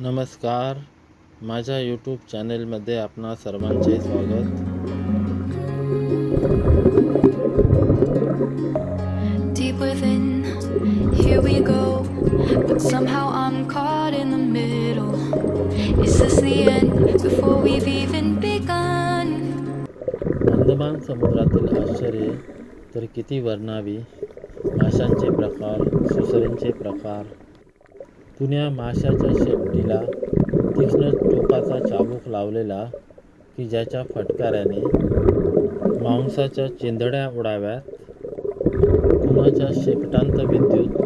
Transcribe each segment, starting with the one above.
नमस्कार. माझ्या यूट्यूब चॅनेलमध्ये आपणा सर्वांचे स्वागत. अंदमान समुद्रातील आश्चर्य तर किती वर्णावी? माशांचे प्रकार सुसऱ्यांचे प्रकार. कुण्या माशाच्या शेपटीला तीक्ष्ण टोकाचा चाबूक लावलेला की ज्याच्या फटकाऱ्याने मांसाच्या चिंधड्या उडाव्यात. कुणाच्या शेपटांत विद्युत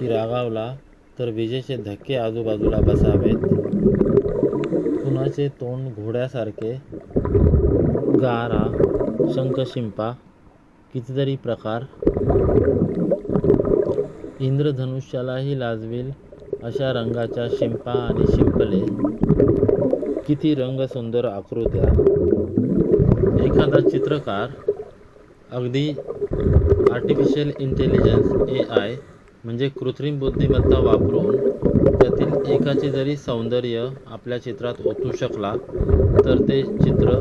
की रागावला तर विजेचे धक्के आजूबाजूला बसावेत. कुणाचे तोंड घोड्यासारखे गारा शंखशिंपा कितीतरी प्रकार. इंद्रधनुष्यालाही लाजवेल अशा रंगाच्या शिंपा आणि शिंपले. किती रंगसुंदर आकृत्या. एखादा चित्रकार अगदी आर्टिफिशियल इंटेलिजन्स ए आय म्हणजे कृत्रिम बुद्धिमत्ता वापरून त्यातील एकाचे जरी सौंदर्य आपल्या चित्रात ओतू शकला तर ते चित्र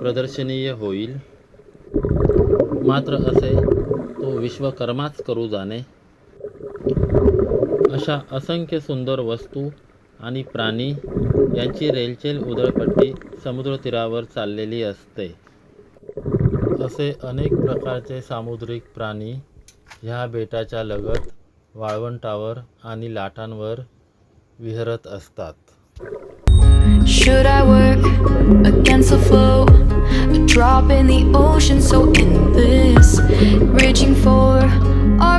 प्रदर्शनीय होईल. मात्र असे तो विश्वकर्माच करू जाणे अशा असंख्य सुंदर वस्तू आणि प्राणी यांची रेलचेल उधळपट्टी समुद्रतीरावर चाललेली असते असे अनेक प्रकारचे सामुद्रिक प्राणी ह्या बेटाच्या लगत वाळवंटावर आणि लाटांवर विहरत असतात Should I work against the flow? A drop in the ocean, so endless. Reaching for our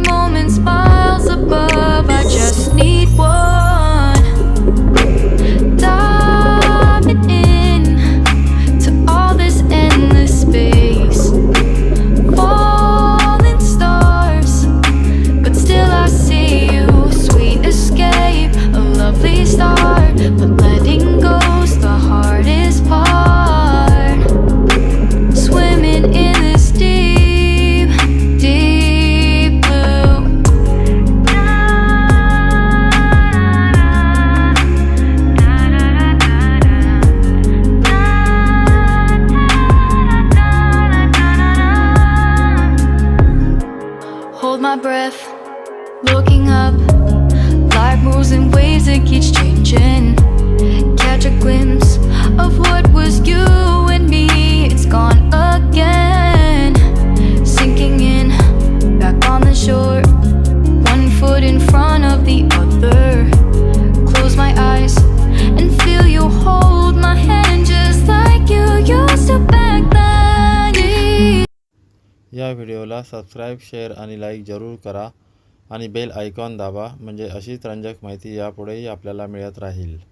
breath, looking up. Life moves in waves या व्हिडिओला सबस्क्राईब शेअर आणि लाईक जरूर करा आणि बेल आयकॉन दाबा म्हणजे अशीच रंजक माहिती यापुढेही आपल्याला मिळत राहील.